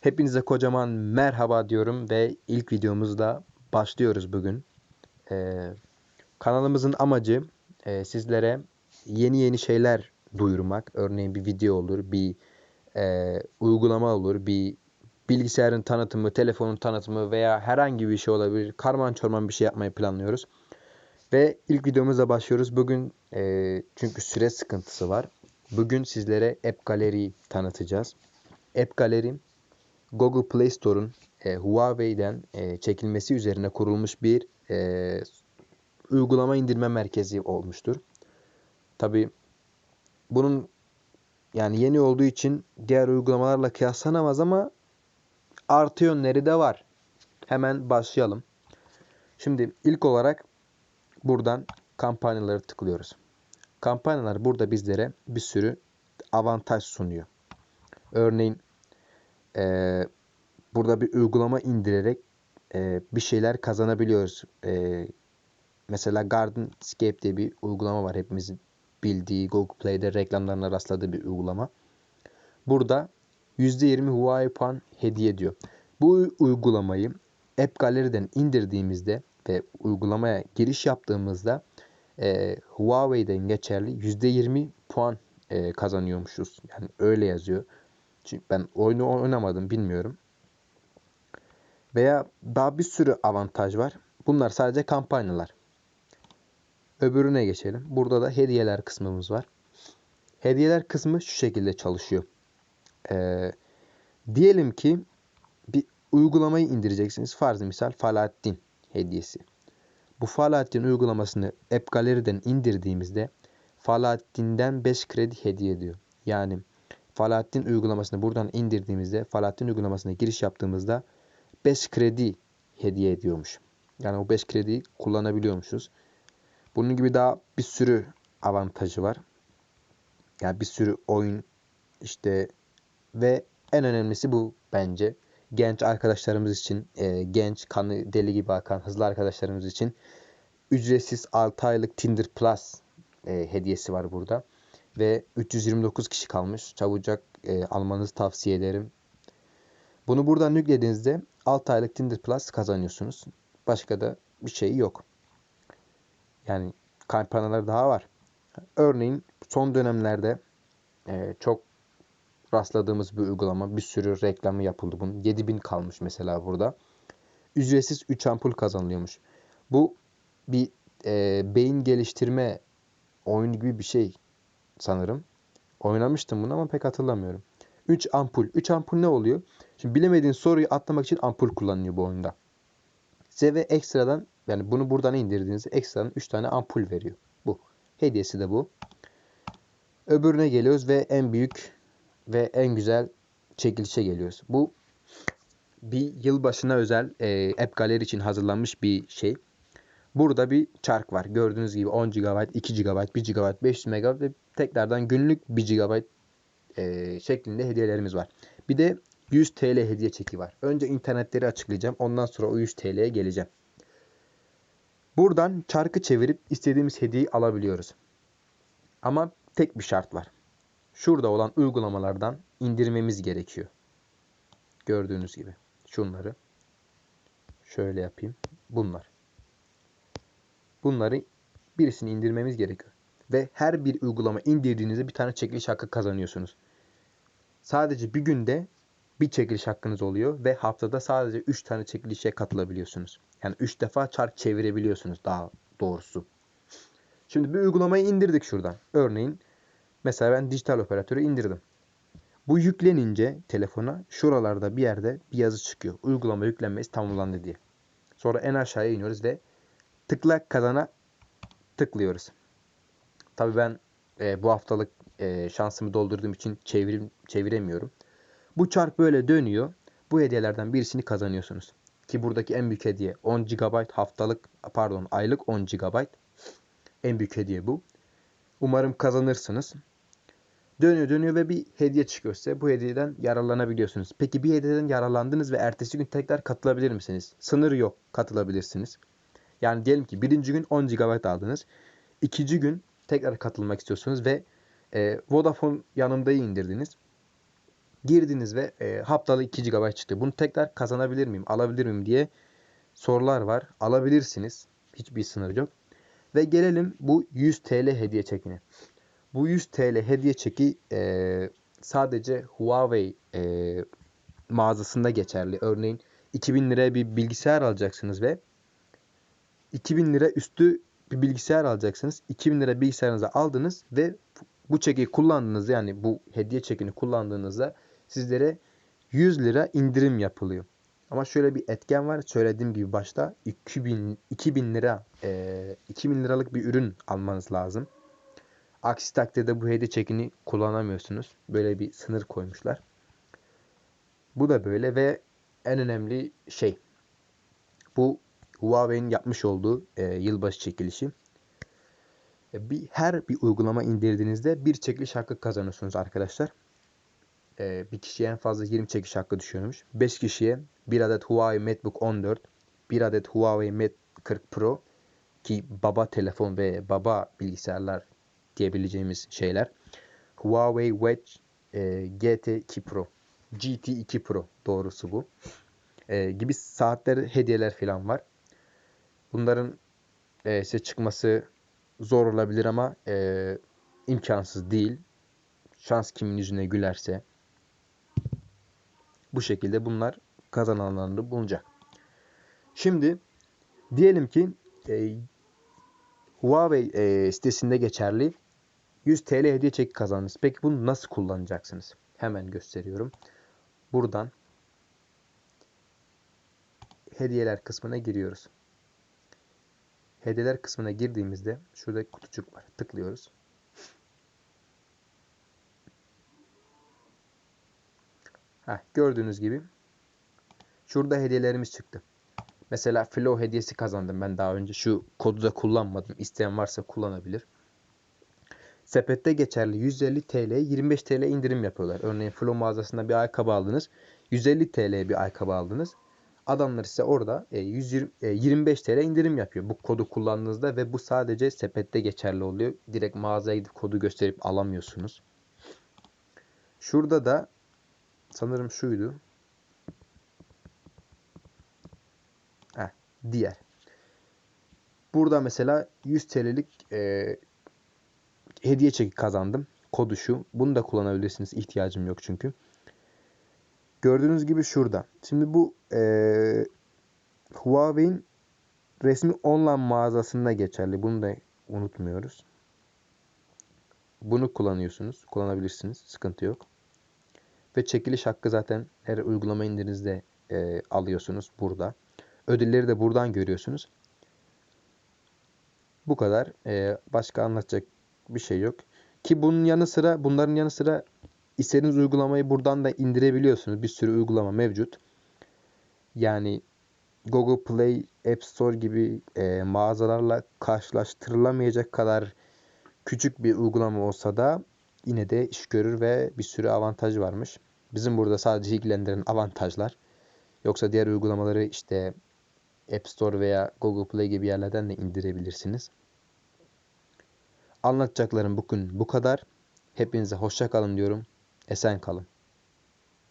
Hepinize kocaman merhaba diyorum ve ilk videomuzda başlıyoruz bugün. Ee, kanalımızın amacı e, sizlere yeni yeni şeyler duyurmak. Örneğin bir video olur, bir e, uygulama olur, bir bilgisayarın tanıtımı, telefonun tanıtımı veya herhangi bir şey olabilir. Karman çorman bir şey yapmayı planlıyoruz. Ve ilk videomuzla başlıyoruz. Bugün e, çünkü süre sıkıntısı var. Bugün sizlere App Gallery'yi tanıtacağız. App Gallery Google Play Store'un e, Huawei'den e, çekilmesi üzerine kurulmuş bir e, uygulama indirme merkezi olmuştur. Tabi bunun yani yeni olduğu için diğer uygulamalarla kıyaslanamaz ama artı yönleri de var. Hemen başlayalım. Şimdi ilk olarak buradan kampanyaları tıklıyoruz. Kampanyalar burada bizlere bir sürü avantaj sunuyor. Örneğin e, burada bir uygulama indirerek e, bir şeyler kazanabiliyoruz. E, mesela Gardenscape diye bir uygulama var. Hepimizin bildiği Google Play'de reklamlarına rastladığı bir uygulama. Burada %20 Huawei puan hediye ediyor. Bu uygulamayı App Gallery'den indirdiğimizde ve uygulamaya giriş yaptığımızda e, Huawei'den geçerli %20 puan e, kazanıyormuşuz. Yani öyle yazıyor. Ben oyunu oynamadım bilmiyorum. Veya daha bir sürü avantaj var. Bunlar sadece kampanyalar. Öbürüne geçelim. Burada da hediyeler kısmımız var. Hediyeler kısmı şu şekilde çalışıyor. Ee, diyelim ki bir uygulamayı indireceksiniz. Farz misal Falahattin hediyesi. Bu Falahattin uygulamasını App Gallery'den indirdiğimizde Falahattin'den 5 kredi hediye ediyor. Yani Falahattin uygulamasını buradan indirdiğimizde Falahattin uygulamasına giriş yaptığımızda 5 kredi hediye ediyormuş. Yani o 5 krediyi kullanabiliyormuşuz. Bunun gibi daha bir sürü avantajı var. Yani bir sürü oyun işte ve en önemlisi bu bence. Genç arkadaşlarımız için, e, genç, kanı deli gibi akan hızlı arkadaşlarımız için ücretsiz 6 aylık Tinder Plus e, hediyesi var burada ve 329 kişi kalmış. Çabucak e, almanızı tavsiye ederim. Bunu buradan yüklediğinizde 6 aylık Tinder Plus kazanıyorsunuz. Başka da bir şey yok. Yani kampanyalar daha var. Örneğin son dönemlerde e, çok rastladığımız bir uygulama. Bir sürü reklamı yapıldı bunun. 7000 kalmış mesela burada. Ücretsiz 3 ampul kazanılıyormuş. Bu bir e, beyin geliştirme oyun gibi bir şey sanırım. Oynamıştım bunu ama pek hatırlamıyorum. 3 ampul. 3 ampul ne oluyor? Şimdi bilemediğin soruyu atlamak için ampul kullanılıyor bu oyunda. Size ve ekstradan yani bunu buradan indirdiğinizde ekstradan 3 tane ampul veriyor. Bu. Hediyesi de bu. Öbürüne geliyoruz ve en büyük ve en güzel çekilişe geliyoruz. Bu bir yılbaşına özel e, App Gallery için hazırlanmış bir şey. Burada bir çark var. Gördüğünüz gibi 10 GB, 2 GB, 1 GB, 500 MB ve tekrardan günlük 1 GB e, şeklinde hediyelerimiz var. Bir de 100 TL hediye çeki var. Önce internetleri açıklayacağım. Ondan sonra o 100 TL'ye geleceğim. Buradan çarkı çevirip istediğimiz hediyeyi alabiliyoruz. Ama tek bir şart var. Şurada olan uygulamalardan indirmemiz gerekiyor. Gördüğünüz gibi. Şunları. Şöyle yapayım. Bunlar. Bunları birisini indirmemiz gerekiyor. Ve her bir uygulama indirdiğinizde bir tane çekiliş hakkı kazanıyorsunuz. Sadece bir günde bir çekiliş hakkınız oluyor ve haftada sadece 3 tane çekilişe katılabiliyorsunuz. Yani 3 defa çark çevirebiliyorsunuz daha doğrusu. Şimdi bir uygulamayı indirdik şuradan. Örneğin mesela ben dijital operatörü indirdim. Bu yüklenince telefona şuralarda bir yerde bir yazı çıkıyor. Uygulama yüklenmesi tamamlandı diye. Sonra en aşağıya iniyoruz ve tıkla kazana tıklıyoruz. Tabii ben e, bu haftalık e, şansımı doldurduğum için çevirim, çeviremiyorum. Bu çark böyle dönüyor. Bu hediyelerden birisini kazanıyorsunuz. Ki buradaki en büyük hediye 10 GB haftalık pardon aylık 10 GB. En büyük hediye bu. Umarım kazanırsınız. Dönüyor dönüyor ve bir hediye çıkıyor size. Bu hediyeden yararlanabiliyorsunuz. Peki bir hediyeden yararlandınız ve ertesi gün tekrar katılabilir misiniz? Sınır yok. Katılabilirsiniz. Yani diyelim ki birinci gün 10 GB aldınız. İkinci gün tekrar katılmak istiyorsunuz ve e, Vodafone yanımdayı indirdiniz. Girdiniz ve e, haftalık 2 GB çıktı. Bunu tekrar kazanabilir miyim, alabilir miyim diye sorular var. Alabilirsiniz. Hiçbir sınır yok. Ve gelelim bu 100 TL hediye çekine. Bu 100 TL hediye çeki e, sadece Huawei e, mağazasında geçerli. Örneğin 2000 liraya bir bilgisayar alacaksınız ve 2000 lira üstü bir bilgisayar alacaksınız. 2000 lira bilgisayarınızı aldınız ve bu çeki kullandığınızda yani bu hediye çekini kullandığınızda sizlere 100 lira indirim yapılıyor. Ama şöyle bir etken var. Söylediğim gibi başta 2000, 2000 lira e, 2000 liralık bir ürün almanız lazım. Aksi takdirde bu hediye çekini kullanamıyorsunuz. Böyle bir sınır koymuşlar. Bu da böyle ve en önemli şey bu Huawei'nin yapmış olduğu e, yılbaşı çekilişi. E, bir her bir uygulama indirdiğinizde bir çekiliş hakkı kazanıyorsunuz arkadaşlar. E, bir kişiye en fazla 20 çekiliş hakkı düşüyormuş. 5 kişiye bir adet Huawei MateBook 14, bir adet Huawei Mate 40 Pro ki baba telefon ve baba bilgisayarlar diyebileceğimiz şeyler. Huawei Wedge e, GT2 Pro. GT2 Pro doğrusu bu. E, gibi saatler, hediyeler falan var. Bunların e, size çıkması zor olabilir ama e, imkansız değil. Şans kimin yüzüne gülerse bu şekilde bunlar kazananlarını bulacak. Şimdi diyelim ki e, Huawei e, sitesinde geçerli 100 TL hediye çeki kazandınız. Peki bunu nasıl kullanacaksınız? Hemen gösteriyorum. Buradan hediyeler kısmına giriyoruz. Hediyeler kısmına girdiğimizde şurada kutucuk var. Tıklıyoruz. Heh, gördüğünüz gibi şurada hediyelerimiz çıktı. Mesela Flow hediyesi kazandım ben daha önce. Şu kodu da kullanmadım. İsteyen varsa kullanabilir. Sepette geçerli 150 TL 25 TL indirim yapıyorlar. Örneğin Flow mağazasında bir ayakkabı aldınız. 150 TL bir ayakkabı aldınız. Adamlar ise orada 120, e, 25 e, TL indirim yapıyor bu kodu kullandığınızda ve bu sadece sepette geçerli oluyor. Direkt mağazaya gidip kodu gösterip alamıyorsunuz. Şurada da sanırım şuydu. Heh, diğer. Burada mesela 100 TL'lik e, hediye çeki kazandım. Kodu şu. Bunu da kullanabilirsiniz. İhtiyacım yok çünkü. Gördüğünüz gibi şurada. Şimdi bu e, Huawei'in resmi online mağazasında geçerli. Bunu da unutmuyoruz. Bunu kullanıyorsunuz. Kullanabilirsiniz. Sıkıntı yok. Ve çekiliş hakkı zaten her uygulama indirinizde e, alıyorsunuz burada. Ödülleri de buradan görüyorsunuz. Bu kadar. E, başka anlatacak bir şey yok. Ki bunun yanı sıra bunların yanı sıra istediğiniz uygulamayı buradan da indirebiliyorsunuz. Bir sürü uygulama mevcut. Yani Google Play, App Store gibi e, mağazalarla karşılaştırılamayacak kadar küçük bir uygulama olsa da yine de iş görür ve bir sürü avantajı varmış. Bizim burada sadece ilgilendiren avantajlar. Yoksa diğer uygulamaları işte App Store veya Google Play gibi yerlerden de indirebilirsiniz. Anlatacaklarım bugün bu kadar. Hepinize hoşça kalın diyorum. Esen kalın.